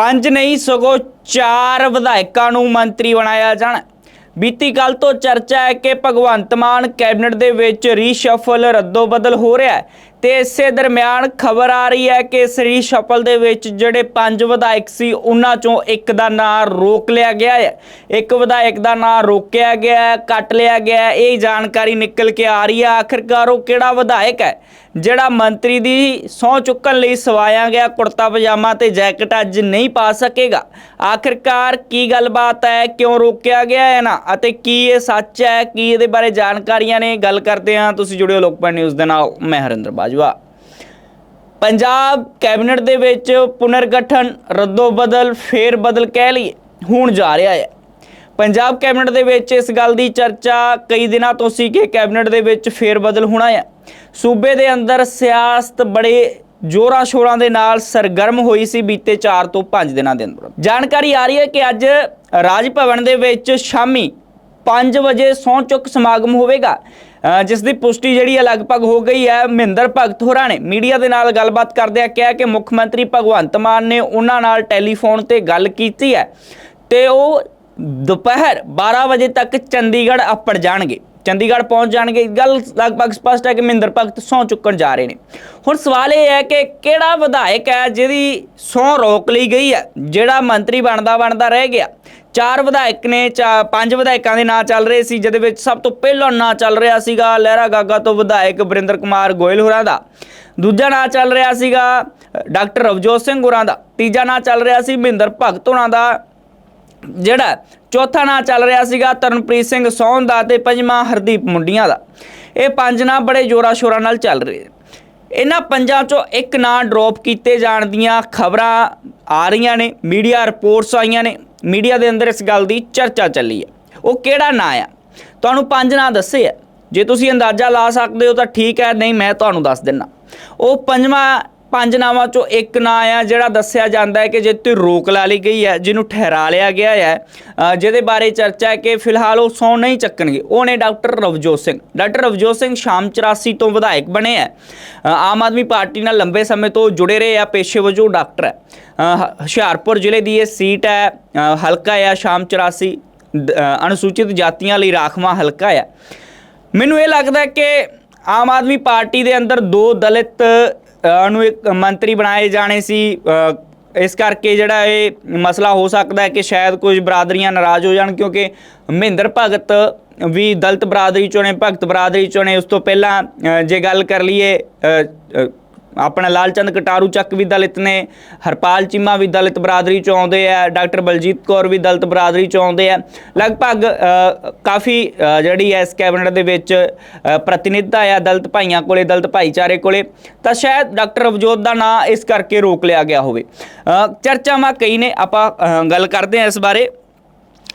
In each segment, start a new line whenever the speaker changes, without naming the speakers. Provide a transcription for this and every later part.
ਪੰਜ ਨਹੀਂ, ਸਗੋਂ ਚਾਰ ਵਿਧਾਇਕਾਂ ਨੂੰ ਮੰਤਰੀ ਬਣਾਇਆ ਜਾਣਾ। ਬੀਤੀ ਕੱਲ ਤੋਂ ਚਰਚਾ ਹੈ ਕਿ ਭਗਵੰਤ ਮਾਨ ਕੈਬਨਿਟ ਦੇ ਵਿੱਚ ਰੀਸ਼ਫਲ ਰੱਦੋ ਬਦਲ ਹੋ ਰਿਹਾ ਹੈ। ਤੇ ਇਸੇ ਦਰਮਿਆਨ ਖਬਰ ਆ ਰਹੀ ਹੈ ਕਿ ਸ੍ਰੀ ਰੀਸ਼ਫਲ ਦੇ ਵਿੱਚ ਜਿਹੜੇ ਪੰਜ ਵਿਧਾਇਕ ਸੀ, ਉਹਨਾਂ ਚੋਂ ਇੱਕ ਦਾ ਨਾਂ ਰੋਕ ਲਿਆ ਗਿਆ ਹੈ। ਇੱਕ ਵਿਧਾਇਕ ਦਾ ਨਾਂ ਰੋਕਿਆ ਗਿਆ ਹੈ, ਕੱਟ ਲਿਆ ਗਿਆ ਹੈ। ਇਹ ਜਾਣਕਾਰੀ ਨਿਕਲ ਕੇ ਆ ਰਹੀ ਹੈ। ਆਖਿਰਕਾਰ ਉਹ ਕਿਹੜਾ ਵਿਧਾਇਕ ਹੈ, ਜਿਹੜਾ ਮੰਤਰੀ ਦੀ ਸਹੁੰ ਚੁੱਕਣ ਲਈ ਸਵਾਇਆ ਗਿਆ ਕੁੜਤਾ ਪਜਾਮਾ ਤੇ ਜੈਕਟ ਅੱਜ ਨਹੀਂ ਪਾ ਸਕੇਗਾ? ਆਖਿਰਕਾਰ ਕੀ ਗੱਲਬਾਤ ਹੈ, ਕਿਉਂ ਰੋਕਿਆ ਗਿਆ ਹੈ ਨਾ ਅਤੇ ਕੀ ਇਹ ਸੱਚ ਹੈ, ਕੀ ਇਹਦੇ ਬਾਰੇ ਜਾਣਕਾਰੀਆਂ ਨੇ? ਗੱਲ ਕਰਦੇ ਹਾਂ। ਤੁਸੀਂ ਜੁੜਿਓ ਲੋਕਪਾਲ ਨਿਊਜ਼ ਦੇ ਨਾਲ, ਮੈਂ ਹਰਿੰਦਰ ਬਾਜਵਾ ਪੰਜਾਬ ਕੈਬਨਿਟ ਦੇ ਵਿੱਚ ਪੁਨਰਗਠਨ ਰੱਦੋ ਬਦਲ ਫੇਰ ਬਦਲ ਕਹਿ ਲਈਏ ਹੁਣ ਜਾ ਰਿਹਾ ਹੈ। ਪੰਜਾਬ ਕੈਬਨਿਟ ਦੇ ਵਿੱਚ ਇਸ ਗੱਲ ਦੀ ਚਰਚਾ ਕਈ ਦਿਨਾਂ ਤੋਂ ਸੀ ਕਿ ਕੈਬਨਿਟ ਦੇ ਵਿੱਚ ਫੇਰ ਬਦਲ ਹੋਣਾ ਹੈ। ਸੂਬੇ ਦੇ ਅੰਦਰ ਸਿਆਸਤ ਬੜੇ ਜੋਰਾਂ ਸ਼ੋਰਾਂ ਦੇ ਨਾਲ ਸਰਗਰਮ ਹੋਈ ਸੀ ਬੀਤੇ 4 ਤੋਂ 5 ਦਿਨਾਂ ਦੇ ਅੰਦਰ। ਜਾਣਕਾਰੀ ਆ ਰਹੀ ਹੈ ਕਿ ਅੱਜ ਰਾਜ ਭਵਨ ਦੇ ਵਿੱਚ ਸ਼ਾਮੀ 5 ਵਜੇ ਸਹੁੰ ਚੁੱਕ ਸਮਾਗਮ ਹੋਵੇਗਾ। ਜਿਸ ਦੀ ਪੁਸ਼ਟੀ ਜਿਹੜੀ ਹੈ ਲਗਭਗ ਹੋ ਗਈ ਹੈ ਮਹਿੰਦਰ ਭਗਤ ਹੋਰਾਂ ਨੇ। ਮੀਡੀਆ ਦੇ ਨਾਲ ਗੱਲਬਾਤ ਕਰਦਿਆਂ ਕਿਹਾ ਕਿ ਮੁੱਖ ਮੰਤਰੀ ਭਗਵੰਤ ਮਾਨ ਨੇ ਉਹਨਾਂ ਨਾਲ ਟੈਲੀਫੋਨ ਤੇ ਗੱਲ ਕੀਤੀ ਹੈ ਤੇ ਉਹ ਦੁਪਹਿਰ 12 ਵਜੇ ਤੱਕ ਚੰਡੀਗੜ੍ਹ ਅੱਪੜ ਜਾਣਗੇ। ਚੰਡੀਗੜ੍ਹ ਪਹੁੰਚ ਜਾਣਗੇ। ਗੱਲ ਲਗਭਗ ਸਪਸ਼ਟ ਹੈ ਕਿ ਮਹਿੰਦਰ ਭਗਤ ਸਹੁੰ ਚੁੱਕਣ ਜਾ ਰਹੇ ਨੇ। ਹੁਣ ਸਵਾਲ ਇਹ ਹੈ ਕਿ ਕਿਹੜਾ ਵਿਧਾਇਕ ਹੈ ਜਿਹਦੀ ਸਹੁੰ ਰੋਕ ਲਈ ਗਈ ਹੈ? ਜਿਹੜਾ ਮੰਤਰੀ ਬਣਦਾ ਬਣਦਾ ਰਹਿ ਗਿਆ। ਚਾਰ ਵਿਧਾਇਕ ਨੇ, ਚਾ- ਪੰਜ ਵਿਧਾਇਕਾਂ ਦੇ ਨਾਂ ਚੱਲ ਰਹੇ ਸੀ, ਜਿਹਦੇ ਵਿੱਚ ਸਭ ਤੋਂ ਪਹਿਲਾ ਨਾਂ ਚੱਲ ਰਿਹਾ ਸੀਗਾ ਲਹਿਰਾ ਗਾਗਾ ਤੋਂ ਵਿਧਾਇਕ ਬਰਿੰਦਰ ਕੁਮਾਰ ਗੋਇਲ ਹੋਰਾਂ ਦਾ। ਦੂਜਾ ਨਾਂ ਚੱਲ ਰਿਹਾ ਸੀਗਾ ਡਾਕਟਰ ਰਵਜੋਤ ਸਿੰਘ ਹੋਰਾਂ ਦਾ। ਤੀਜਾ ਨਾਂ ਚੱਲ ਰਿਹਾ ਸੀ ਮਹਿੰਦਰ ਭਗਤ ਹੋਰਾਂ ਦਾ। ਜਿਹੜਾ ਚੌਥਾ ਨਾਂ ਚੱਲ ਰਿਹਾ ਸੀਗਾ ਤਰਨਪ੍ਰੀਤ ਸਿੰਘ ਸੌਨ ਦਾ ਤੇ ਪੰਜਵਾਂ ਹਰਦੀਪ ਮੁੰਡੀਆਂ ਦਾ। ਇਹ ਪੰਜ ਨਾਂ ਬੜੇ ਜ਼ੋਰਾਂ ਸ਼ੋਰਾਂ ਨਾਲ ਚੱਲ ਰਹੇ ਇਹਨਾਂ ਪੰਜਾਂ ਚੋਂ ਇੱਕ ਨਾਂ ਡ੍ਰੌਪ ਕੀਤੇ ਜਾਣ ਦੀਆਂ ਖਬਰਾਂ ਆ ਰਹੀਆਂ ਨੇ ਮੀਡੀਆ ਰਿਪੋਰਟਸ ਆਈਆਂ ਨੇ ਮੀਡੀਆ ਦੇ ਅੰਦਰ ਇਸ ਗੱਲ ਦੀ ਚਰਚਾ ਚੱਲੀ ਹੈ। ਉਹ ਕਿਹੜਾ ਨਾਂ ਆ? ਤੁਹਾਨੂੰ ਪੰਜ ਨਾਂ ਦੱਸੇ ਆ। ਜੇ ਤੁਸੀਂ ਅੰਦਾਜ਼ਾ ਲਾ ਸਕਦੇ ਹੋ ਤਾਂ ਠੀਕ ਹੈ, ਨਹੀਂ ਮੈਂ ਤੁਹਾਨੂੰ ਦੱਸ ਦਿੰਨਾ ਉਹ ਪੰਜਵਾਂ ਪੰਜ ਨਾਵਾਂ ਚੋਂ ਇੱਕ ਨਾਂ ਆ ਜਿਹੜਾ ਦੱਸਿਆ ਜਾਂਦਾ ਹੈ ਕਿ ਜਿਹ ਤੇ ਰੋਕ ਲਾ ਲਈ ਗਈ ਹੈ, ਜਿਹਨੂੰ ਠਹਿਰਾ ਲਿਆ ਗਿਆ ਹੈ। ਜਿਹਦੇ ਬਾਰੇ ਚਰਚਾ ਹੈ ਕਿ ਫਿਲਹਾਲ ਉਹ ਸੌ ਨਹੀਂ ਚੱਕਣਗੇ। ਉਹ ਨੇ ਡਾਕਟਰ ਰਵਜੋਤ ਸਿੰਘ। ਡਾਕਟਰ ਰਵਜੋਤ ਸਿੰਘ ਸ਼ਾਮ 84 ਤੋਂ ਵਿਧਾਇਕ ਬਣੇ ਹੈ। ਆਮ ਆਦਮੀ ਪਾਰਟੀ ਨਾਲ ਲੰਬੇ ਸਮੇਂ ਤੋਂ ਜੁੜੇ ਰਹੇ ਆ, ਪੇਸ਼ੇ ਵਜੋਂ ਡਾਕਟਰ ਹੈ। ਹੁਸ਼ਿਆਰਪੁਰ ਜ਼ਿਲ੍ਹੇ ਦੀ ਇਹ ਸੀਟ ਹੈ। ਹਲਕਾ ਹੈ ਸ਼ਾਮ 84 ਅਨੁਸੂਚਿਤ ਜਾਤੀਆਂ ਲਈ ਰਾਖਵਾਂ ਹਲਕਾ ਹੈ ਮੈਨੂੰ ਇਹ ਲੱਗਦਾ ਕਿ ਆਮ ਆਦਮੀ ਪਾਰਟੀ ਦੇ ਅੰਦਰ ਦੋ ਦਲਿਤ ਨੂੰ ਇੱਕ ਮੰਤਰੀ ਬਣਾਏ ਜਾਣੇ ਸੀ ਇਸ ਕਰਕੇ ਜਿਹੜਾ ਇਹ ਮਸਲਾ ਹੋ ਸਕਦਾ ਹੈ ਕਿ ਸ਼ਾਇਦ ਕੁਝ ਬਰਾਦਰੀਆਂ ਨਾਰਾਜ਼ ਹੋ ਜਾਣ, ਕਿਉਂਕਿ ਮਹਿੰਦਰ ਭਗਤ ਵੀ ਦਲਤ ਬਰਾਦਰੀ ਚੋਂ ਨੇ, ਭਗਤ ਬਰਾਦਰੀ ਚੋਂ ਨੇ, ਉਸ ਤੋਂ ਪਹਿਲਾਂ ਜੇ ਗੱਲ ਕਰ ਲਈਏ ਆਪਣਾ ਲਾਲਚੰਦ ਕਟਾਰੂ ਚੱਕ ਵੀ ਦਲਿਤ ਨੇ, ਹਰਪਾਲ ਚੀਮਾ ਵੀ ਦਲਿਤ ਬਰਾਦਰੀ ਚੋਂ ਆਉਂਦੇ ਆ, ਡਾਕਟਰ ਬਲਜੀਤ ਕੌਰ ਵੀ ਦਲਿਤ ਬਰਾਦਰੀ ਚੋਂ ਆਉਂਦੇ ਆ। ਲਗਭਗ ਕਾਫੀ ਜਿਹੜੀ ਐ ਇਸ ਕੈਬਨਿਟ ਦੇ ਵਿੱਚ ਪ੍ਰਤੀਨਿਧਤਾ ਆ ਦਲਿਤ ਭਾਈਆਂ ਕੋਲੇ, ਦਲਿਤ ਭਾਈਚਾਰੇ ਕੋਲੇ, ਤਾਂ ਸ਼ਾਇਦ ਡਾਕਟਰ ਅਵਜੋਤ ਦਾ ਨਾਂ ਇਸ ਕਰਕੇ ਰੋਕ ਲਿਆ ਗਿਆ ਹੋਵੇ। ਚਰਚਾਵਾਂ ਕਈ ਨੇ, ਆਪਾਂ ਗੱਲ ਕਰਦੇ ਹਾਂ ਇਸ ਬਾਰੇ।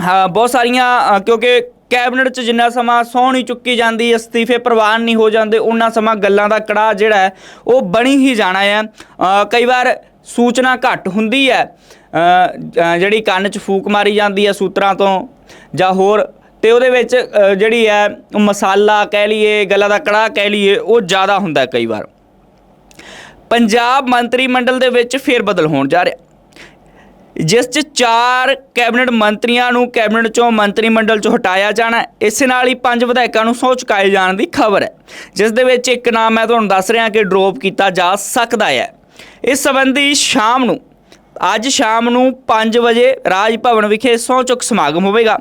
ਹਾਂ, ਬਹੁਤ ਸਾਰੀਆਂ ਕਿਉਂਕਿ ਕੈਬਨਿਟ 'ਚ ਜਿੰਨਾ ਸਮਾਂ ਸਹੁੰ ਨਹੀਂ ਚੁੱਕੀ ਜਾਂਦੀ, ਅਸਤੀਫੇ ਪ੍ਰਵਾਨ ਨਹੀਂ ਹੋ ਜਾਂਦੇ, ਉਹਨਾਂ ਸਮਾਂ ਗੱਲਾਂ ਦਾ ਕੜਾਹ ਜਿਹੜਾ ਹੈ, ਉਹ ਬਣੀ ਹੀ ਜਾਣਾ ਹੈ। ਕਈ ਵਾਰ ਸੂਚਨਾ ਘੱਟ ਹੁੰਦੀ ਹੈ ਜਿਹੜੀ ਕੰਨ 'ਚ ਫੂਕ ਮਾਰੀ ਜਾਂਦੀ ਹੈ ਸੂਤਰਾਂ ਤੋਂ ਜਾਂ ਹੋਰ, ਤੇ ਉਹਦੇ ਵਿੱਚ ਜਿਹੜੀ ਹੈ, ਮਸਾਲਾ ਕਹਿ ਲਈਏ, ਗੱਲਾਂ ਦਾ ਕੜਾਹ ਕਹਿ ਲਈਏ, ਉਹ ਜ਼ਿਆਦਾ ਹੁੰਦਾ ਕਈ ਵਾਰ। ਪੰਜਾਬ ਮੰਤਰੀ ਮੰਡਲ ਦੇ ਵਿੱਚ ਫੇਰ ਬਦਲ ਹੋਣ ਜਾ ਰਿਹਾ। ਜਿਸ 'ਚ ਚਾਰ ਕੈਬਨਿਟ ਮੰਤਰੀਆਂ ਨੂੰ ਕੈਬਨਿਟ ਚੋਂ ਮੰਤਰੀ ਮੰਡਲ ਚੋਂ ਹਟਾਇਆ ਜਾਣਾ ਹੈ। ਇਸੇ ਨਾਲ ਹੀ ਪੰਜ ਵਿਧਾਇਕਾਂ ਨੂੰ ਸਹੁੰ ਚੁਕਾਏ ਜਾਣ ਦੀ ਖਬਰ ਹੈ। ਜਿਸ ਦੇ ਵਿੱਚ ਇੱਕ ਨਾਮ ਮੈਂ ਤੁਹਾਨੂੰ ਦੱਸ ਰਿਹਾ ਕਿ ਡ੍ਰੌਪ ਕੀਤਾ ਜਾ ਸਕਦਾ ਹੈ। ਇਸ ਸੰਬੰਧੀ ਸ਼ਾਮ ਨੂੰ, ਅੱਜ ਸ਼ਾਮ ਨੂੰ 5 ਵਜੇ ਰਾਜ ਭਵਨ ਵਿਖੇ ਸਹੁੰ ਚੁੱਕ ਸਮਾਗਮ ਹੋਵੇਗਾ।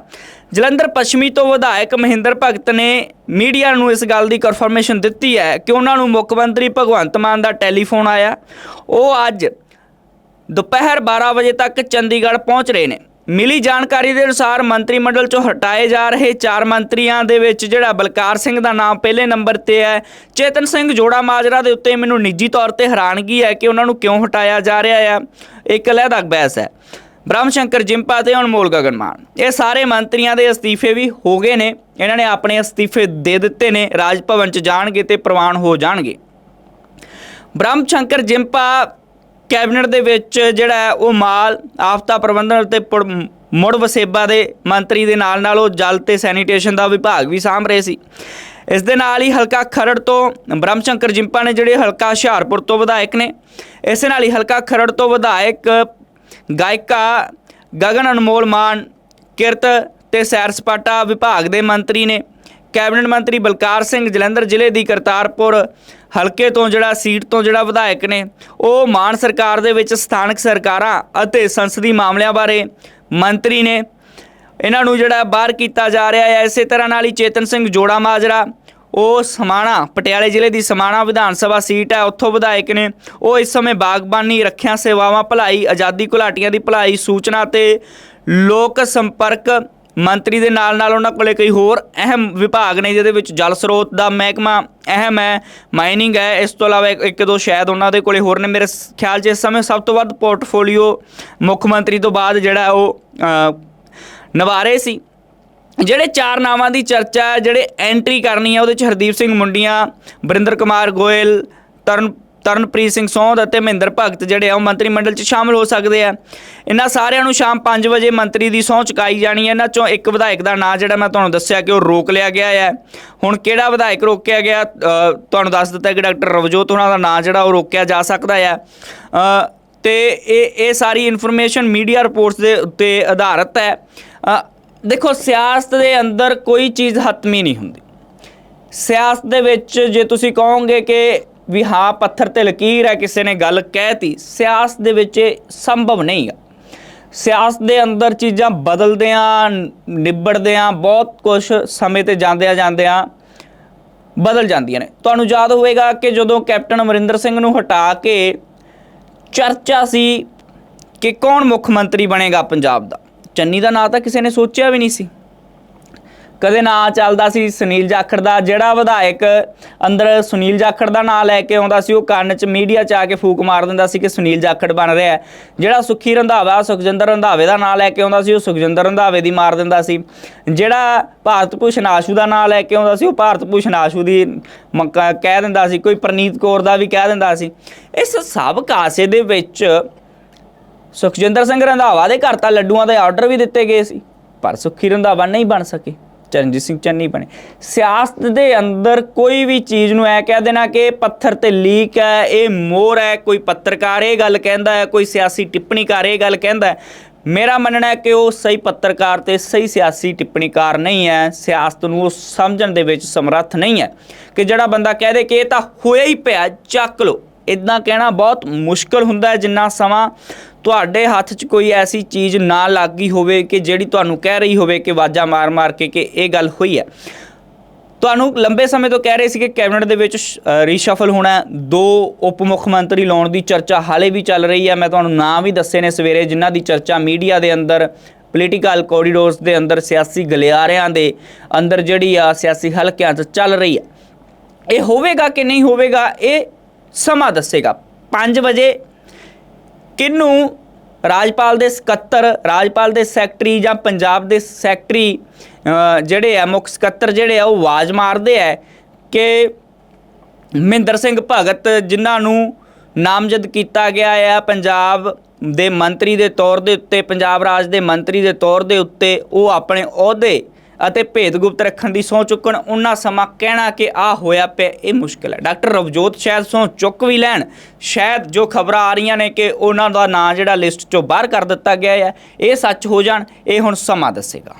ਜਲੰਧਰ ਪੱਛਮੀ ਤੋਂ ਵਿਧਾਇਕ ਮਹਿੰਦਰ ਭਗਤ ਨੇ ਮੀਡੀਆ ਨੂੰ ਇਸ ਗੱਲ ਦੀ ਕਨਫਰਮੇਸ਼ਨ ਦਿੱਤੀ ਹੈ ਕਿ ਉਹਨਾਂ ਨੂੰ ਮੁੱਖ ਮੰਤਰੀ ਭਗਵੰਤ ਮਾਨ ਦਾ ਟੈਲੀਫੋਨ ਆਇਆ। ਉਹ ਅੱਜ ਦੁਪਹਿਰ 12 ਵਜੇ ਤੱਕ ਚੰਡੀਗੜ੍ਹ ਪਹੁੰਚ ਰਹੇ ਨੇ। ਮਿਲੀ ਜਾਣਕਾਰੀ ਦੇ ਅਨੁਸਾਰ ਮੰਤਰੀ ਮੰਡਲ ਚੋਂ ਹਟਾਏ ਜਾ ਰਹੇ ਚਾਰ ਮੰਤਰੀਆਂ ਦੇ ਵਿੱਚ ਜਿਹੜਾ ਬਲਕਾਰ ਸਿੰਘ ਦਾ ਨਾਮ ਪਹਿਲੇ ਨੰਬਰ ਤੇ ਹੈ, ਚੇਤਨ ਸਿੰਘ ਜੋੜਾ ਮਾਜਰਾ ਦੇ ਉੱਤੇ ਮੈਨੂੰ ਨਿੱਜੀ ਤੌਰ ਤੇ ਹੈਰਾਨਗੀ ਹੈ ਕਿ ਉਹਨਾਂ ਨੂੰ ਕਿਉਂ ਹਟਾਇਆ ਜਾ ਰਿਹਾ ਹੈ ਇੱਕ ਅਲੱਗ ਬਹਿਸ ਹੈ। ਬ੍ਰਹਮ ਸ਼ੰਕਰ ਜਿੰਪਾ ਤੇ ਅਨਮੋਲ ਗਗਨ ਮਾਨ ਇਹ ਸਾਰੇ ਮੰਤਰੀਆਂ ਦੇ ਅਸਤੀਫੇ ਵੀ ਹੋ ਗਏ ਨੇ, ਇਹਨਾਂ ਨੇ ਆਪਣੇ ਅਸਤੀਫੇ ਦੇ ਦਿੱਤੇ ਨੇ ਰਾਜ ਭਵਨ ਚ ਜਾਣਗੇ ਤੇ ਪ੍ਰਵਾਨ ਹੋ ਜਾਣਗੇ। ਬ੍ਰਹਮ ਸ਼ੰਕਰ ਜਿੰਪਾ ਕੈਬਨਿਟ ਦੇ ਵਿੱਚ ਜਿਹੜਾ ਹੈ ਉਹ ਮਾਲ ਆਫਤਾ ਪ੍ਰਬੰਧਨ ਅਤੇ ਪੁੜ- ਮੁੜ ਵਸੇਬਾ ਦੇ ਮੰਤਰੀ ਦੇ ਨਾਲ ਨਾਲ ਉਹ ਜਲ ਤੇ ਸੈਨੀਟੇਸ਼ਨ ਦਾ ਵਿਭਾਗ ਵੀ ਸਾਂਭ ਰਹੇ ਸੀ। ਇਸ ਦੇ ਨਾਲ ਹੀ ਹਲਕਾ ਖਰੜ ਤੋਂ ਬ੍ਰਹਮਸ਼ੰਕਰ ਜਿੰਪਾ ਨੇ ਜਿਹੜੇ ਹਲਕਾ ਹੁਸ਼ਿਆਰਪੁਰ ਤੋਂ ਵਿਧਾਇਕ ਨੇ, ਇਸੇ ਨਾਲ ਹੀ ਹਲਕਾ ਖਰੜ ਤੋਂ ਵਿਧਾਇਕ ਗਾਇਕਾ ਗਗਨ ਅਨਮੋਲ ਮਾਨ, ਕਿਰਤ ਤੇ ਸੈਰ ਸਪਾਟਾ ਵਿਭਾਗ ਦੇ ਮੰਤਰੀ ਨੇ, ਕੈਬਨਿਟ ਮੰਤਰੀ ਬਲਕਾਰ ਸਿੰਘ ਜਲੰਧਰ ਜ਼ਿਲ੍ਹੇ ਦੀ ਕਰਤਾਰਪੁਰ ਹਲਕੇ ਤੋਂ ਜਿਹੜਾ ਸੀਟ ਤੋਂ ਜਿਹੜਾ ਵਿਧਾਇਕ ਨੇ, ਉਹ ਮਾਨ ਸਰਕਾਰ ਦੇ ਵਿੱਚ ਸਥਾਨਕ ਸਰਕਾਰਾਂ ਅਤੇ ਸੰਸਦੀ ਮਾਮਲਿਆਂ ਬਾਰੇ ਮੰਤਰੀ ਨੇ। ਇਹਨਾਂ ਨੂੰ ਜਿਹੜਾ ਬਾਹਰ ਕੀਤਾ ਜਾ ਰਿਹਾ ਹੈ, ਇਸੇ ਤਰ੍ਹਾਂ ਨਾਲ ਹੀ ਚੇਤਨ ਸਿੰਘ ਜੋੜਾ ਮਾਜਰਾ, ਉਹ ਸਮਾਣਾ, ਪਟਿਆਲੇ ਜ਼ਿਲ੍ਹੇ ਦੀ ਸਮਾਣਾ ਵਿਧਾਨ ਸਭਾ ਸੀਟ ਹੈ, ਉੱਥੋਂ ਵਿਧਾਇਕ ਨੇ। ਉਹ ਇਸ ਸਮੇਂ ਬਾਗਬਾਨੀ ਰੱਖਿਆ ਸੇਵਾਵਾਂ, ਭਲਾਈ, ਆਜ਼ਾਦੀ ਘੁਲਾਟੀਆਂ ਦੀ ਭਲਾਈ ਸੂਚਨਾ ਤੇ ਲੋਕ ਸੰਪਰਕ ਮੰਤਰੀ ਦੇ ਨਾਲ ਨਾਲ ਉਹਨਾਂ ਕੋਲੇ ਕਈ ਹੋਰ ਅਹਿਮ ਵਿਭਾਗ ਨੇ ਜਿਹਦੇ ਵਿੱਚ ਜਲ ਸਰੋਤ ਦਾ ਮਹਿਕਮਾ ਅਹਿਮ ਹੈ ਮਾਈਨਿੰਗ ਹੈ ਇਸ ਤੋਂ ਇਲਾਵਾ ਇੱਕ- ਇੱਕ ਦੋ ਸ਼ਾਇਦ ਉਹਨਾਂ ਦੇ ਕੋਲੇ ਹੋਰ ਨੇ ਮੇਰੇ ਖਿਆਲ 'ਚ ਇਸ ਸਮੇਂ ਸਭ ਤੋਂ ਵੱਧ ਪੋਰਟਫੋਲੀਓ ਮੁੱਖ ਮੰਤਰੀ ਤੋਂ ਬਾਅਦ ਜਿਹੜਾ ਉਹ ਅ, ਨਵਾਰੇ ਸੀ। ਜਿਹੜੇ ਚਾਰ ਨਾਵਾਂ ਦੀ ਚਰਚਾ ਜਿਹੜੇ ਐਂਟਰੀ ਕਰਨੀ ਹੈ ਉਹਦੇ ਚ ਹਰਦੀਪ ਸਿੰਘ ਮੁੰਡੀਆਂ ਬਰਿੰਦਰ ਕੁਮਾਰ ਗੋਇਲ ਤਰਨ ਤਰਨਪ੍ਰੀਤ ਸਿੰਘ ਸੋਂਧ ਅਤੇ ਮਹਿੰਦਰ ਭਗਤ ਜਿਹੜੇ ਆ ਉਹ ਮੰਤਰੀ ਮੰਡਲ 'ਚ ਸ਼ਾਮਲ ਹੋ ਸਕਦੇ ਆ। ਇਹਨਾਂ ਸਾਰਿਆਂ ਨੂੰ ਸ਼ਾਮ 5 ਵਜੇ ਮੰਤਰੀ ਦੀ ਸਹੁੰ ਚੁਕਾਈ ਜਾਣੀ ਹੈ। ਇਹਨਾਂ ਚੋਂ ਇੱਕ ਵਿਧਾਇਕ ਦਾ ਨਾਂ ਜਿਹੜਾ ਮੈਂ ਤੁਹਾਨੂੰ ਦੱਸਿਆ ਕਿ ਉਹ ਰੋਕ ਲਿਆ ਗਿਆ ਹੈ ਹੁਣ ਕਿਹੜਾ ਵਿਧਾਇਕ ਰੋਕਿਆ ਗਿਆ? ਤੁਹਾਨੂੰ ਦੱਸ ਦਿੱਤਾ ਕਿ ਡਾਕਟਰ ਰਵਜੋਤ ਉਹਨਾਂ ਦਾ ਨਾਂ ਜਿਹੜਾ ਉਹ ਰੋਕਿਆ ਜਾ ਸਕਦਾ ਹੈ ਅ, ਤੇ ਇਹ ਇਹ ਸਾਰੀ ਇਨਫੋਰਮੇਸ਼ਨ ਮੀਡੀਆ ਰਿਪੋਰਟਸ ਦੇ ਉੱਤੇ ਆਧਾਰਿਤ ਹੈ। ਦੇਖੋ ਸਿਆਸਤ ਦੇ ਅੰਦਰ ਕੋਈ ਚੀਜ਼ ਹਤਮੀ ਨਹੀਂ ਹੁੰਦੀ। ਸਿਆਸਤ ਦੇ ਵਿੱਚ ਜੇ ਤੁਸੀਂ ਕਹੋਗੇ ਕਿ ਵੀ ਹਾਂ, ਪੱਥਰ ਤੇ ਲਕੀਰ ਹੈ, ਕਿਸੇ ਨੇ ਗੱਲ ਕਹਿਤੀ। ਸਿਆਸਤ ਦੇ ਵਿੱਚ ਸੰਭਵ ਨਹੀਂ ਹੈ ਸਿਆਸਤ ਦੇ ਅੰਦਰ ਚੀਜ਼ਾਂ ਬਦਲਦਿਆਂ ਨਿਬੜਦਿਆਂ ਬਹੁਤ ਕੁਝ ਸਮੇਂ ਤੇ ਜਾਂਦਿਆਂ ਜਾਂਦਿਆਂ ਬਦਲ ਜਾਂਦੀਆਂ ਨੇ। ਤੁਹਾਨੂੰ ਯਾਦ ਹੋਵੇਗਾ ਕਿ ਜਦੋਂ ਕੈਪਟਨ ਅਮਰਿੰਦਰ ਸਿੰਘ ਨੂੰ ਹਟਾ ਕੇ ਚਰਚਾ ਸੀ ਕਿ ਕੌਣ ਮੁੱਖ ਮੰਤਰੀ ਬਣੇਗਾ ਪੰਜਾਬ ਦਾ, ਚੰਨੀ ਦਾ ਨਾਂ ਤਾਂ ਕਿਸੇ ਨੇ ਸੋਚਿਆ ਵੀ ਨਹੀਂ ਸੀ। ਕਦੇ ਨਾਂ ਚੱਲਦਾ ਸੀ ਸੁਨੀਲ ਜਾਖੜ ਦਾ, ਜਿਹੜਾ ਵਿਧਾਇਕ ਅੰਦਰ ਸੁਨੀਲ ਜਾਖੜ ਦਾ ਨਾਂ ਲੈ ਕੇ ਆਉਂਦਾ ਸੀ, ਉਹ ਕੰਨ 'ਚ ਮੀਡੀਆ 'ਚ ਆ ਕੇ ਫੂਕ ਮਾਰ ਦਿੰਦਾ ਸੀ ਕਿ ਸੁਨੀਲ ਜਾਖੜ ਬਣ ਰਿਹਾ ਜਿਹੜਾ ਸੁਖੀ ਰੰਧਾਵਾ, ਸੁਖਜਿੰਦਰ ਰੰਧਾਵੇ ਦਾ ਨਾਂ ਲੈ ਕੇ ਆਉਂਦਾ ਸੀ, ਉਹ ਸੁਖਜਿੰਦਰ ਰੰਧਾਵੇ ਦੀ ਮਾਰ ਦਿੰਦਾ ਸੀ। ਜਿਹੜਾ ਭਾਰਤ ਭੂਸ਼ਣ ਆਸ਼ੂ ਦਾ ਨਾਂ ਲੈ ਕੇ ਆਉਂਦਾ ਸੀ, ਉਹ ਭਾਰਤ ਭੂਸ਼ਣ ਆਸ਼ੂ ਦੀ ਮ- ਕਹਿ ਦਿੰਦਾ ਸੀ, ਕੋਈ ਪ੍ਰਨੀਤ ਕੌਰ ਦਾ ਵੀ ਕਹਿ ਦਿੰਦਾ ਸੀ। ਇਸ ਸਭ ਕਾਸੇ ਦੇ ਵਿੱਚ ਸੁਖਜਿੰਦਰ ਸਿੰਘ ਰੰਧਾਵਾ ਦੇ ਘਰ ਤਾਂ ਲੱਡੂਆਂ ਦੇ ਆਰਡਰ ਵੀ ਦਿੱਤੇ ਗਏ ਸੀ, ਪਰ ਸੁਖੀ ਰੰਧਾਵਾ ਨਹੀਂ ਬਣ ਸਕੇ। ਚਰਨਜੀਤ ਸਿੰਘ ਚੰਨੀ ਬਣੇ। ਸਿਆਸਤ ਦੇ ਅੰਦਰ ਕੋਈ ਵੀ ਚੀਜ਼ ਨੂੰ ਐ ਕਹਿ ਦੇਣਾ ਕਿ ਇਹ ਪੱਥਰ ਤੇ ਲੀਕ ਹੈ, ਇਹ ਮੋਰ ਹੈ, ਕੋਈ ਪੱਤਰਕਾਰ ਇਹ ਗੱਲ ਕਹਿੰਦਾ ਹੈ, ਕੋਈ ਸਿਆਸੀ ਟਿੱਪਣੀਕਾਰ ਇਹ ਗੱਲ ਕਹਿੰਦਾ ਹੈ। ਮੇਰਾ ਮੰਨਣਾ ਹੈ ਕਿ ਉਹ ਸਹੀ ਪੱਤਰਕਾਰ ਤੇ ਸਹੀ ਸਿਆਸੀ ਟਿੱਪਣੀਕਾਰ ਨਹੀਂ ਹੈ। ਸਿਆਸਤ ਨੂੰ ਉਹ ਸਮਝਣ ਦੇ ਵਿੱਚ ਸਮਰੱਥ ਨਹੀਂ ਹੈ ਕਿ ਜਿਹੜਾ ਬੰਦਾ ਕਹਿ ਦੇ ਕਿ ਇਹ ਤਾਂ ਹੋਇਆ ਹੀ ਪਿਆ, ਚੱਕ ਲਓ। ਇਦਾਂ ਕਹਿਣਾ ਬਹੁਤ ਮੁਸ਼ਕਲ ਹੁੰਦਾ ਹੈ ਜਿੰਨਾ ਸਮਾਂ ਤੁਹਾਡੇ ਹੱਥ 'ਚ ਕੋਈ ਐਸੀ ਚੀਜ਼ ਨਾ ਲੱਗ ਗਈ ਹੋਵੇ ਕਿ ਜਿਹੜੀ ਤੁਹਾਨੂੰ ਕਹਿ ਰਹੀ ਹੋਵੇ ਕਿ ਵਾਜਾ ਮਾਰ-ਮਾਰ ਕੇ ਕਿ ਇਹ ਗੱਲ ਹੋਈ ਹੈ। ਤੁਹਾਨੂੰ ਲੰਬੇ ਸਮੇਂ ਤੋਂ ਕਹਿ ਰਹੇ ਸੀ ਕਿ ਕੈਬਨਿਟ ਦੇ ਵਿੱਚ ਰੀਸ਼ਫਲ ਹੋਣਾ ਦੋ ਉਪ ਮੁੱਖ ਮੰਤਰੀ ਲਾਉਣ ਦੀ ਚਰਚਾ ਹਾਲੇ ਵੀ ਚੱਲ ਰਹੀ ਹੈ। ਮੈਂ ਤੁਹਾਨੂੰ ਨਾਂ ਵੀ ਦੱਸੇ ਨੇ ਸਵੇਰੇ, ਜਿਨ੍ਹਾਂ ਦੀ ਚਰਚਾ ਮੀਡੀਆ ਦੇ ਅੰਦਰ, ਪੋਲੀਟੀਕਲ ਕੋਰੀਡੋਰਸ ਦੇ ਅੰਦਰ ਸਿਆਸੀ ਗਲਿਆਰਿਆਂ ਦੇ ਅੰਦਰ ਜਿਹੜੀ ਆ ਸਿਆਸੀ ਹਲਕਿਆਂ 'ਚ ਚੱਲ ਰਹੀ ਹੈ। ਇਹ ਹੋਵੇਗਾ ਕਿ ਨਹੀਂ ਹੋਵੇਗਾ, ਇਹ ਸਮਾਂ ਦੱਸੇਗਾ। 5 ਵਜੇ ਕਿਹਨੂੰ? ਰਾਜਪਾਲ ਦੇ ਸਕੱਤਰ, ਰਾਜਪਾਲ ਦੇ ਸੈਕਟਰੀ ਜਾਂ ਪੰਜਾਬ ਦੇ ਸੈਕਟਰੀ ਜਿਹੜੇ ਆ, ਮੁੱਖ ਸਕੱਤਰ ਜਿਹੜੇ ਆ, ਉਹ ਆਵਾਜ਼ ਮਾਰਦੇ ਆ ਕਿ ਮਹਿੰਦਰ ਸਿੰਘ ਭਗਤ, ਜਿਨ੍ਹਾਂ ਨੂੰ ਨਾਮਜ਼ਦ ਕੀਤਾ ਗਿਆ ਆ ਪੰਜਾਬ ਦੇ ਮੰਤਰੀ ਦੇ ਤੌਰ ਦੇ ਉੱਤੇ, ਪੰਜਾਬ ਰਾਜ ਦੇ ਮੰਤਰੀ ਦੇ ਤੌਰ ਦੇ ਉੱਤੇ, ਉਹ ਆਪਣੇ ਅਹੁਦੇ ਅਤੇ ਭੇਦ ਗੁਪਤ ਰੱਖਣ ਦੀ ਸਹੁੰ ਚੁੱਕਣ ਉਹਨਾਂ ਸਮਾਂ ਕਹਿਣਾ ਕਿ ਆ ਹੋਇਆ ਪਿਆ, ਇਹ ਮੁਸ਼ਕਲ ਹੈ। ਡਾਕਟਰ ਰਵਜੋਤ ਸ਼ਾਇਦ ਸਹੁੰ ਚੁੱਕ ਵੀ ਲੈਣ, ਸ਼ਾਇਦ ਜੋ ਖਬਰਾਂ ਆ ਰਹੀਆਂ ਨੇ ਕਿ ਉਹਨਾਂ ਦਾ ਨਾਂ ਜਿਹੜਾ ਲਿਸਟ ਚੋਂ ਬਾਹਰ ਕਰ ਦਿੱਤਾ ਗਿਆ ਹੈ ਇਹ ਸੱਚ ਹੋ ਜਾਣ, ਇਹ ਹੁਣ ਸਮਾਂ ਦੱਸੇਗਾ।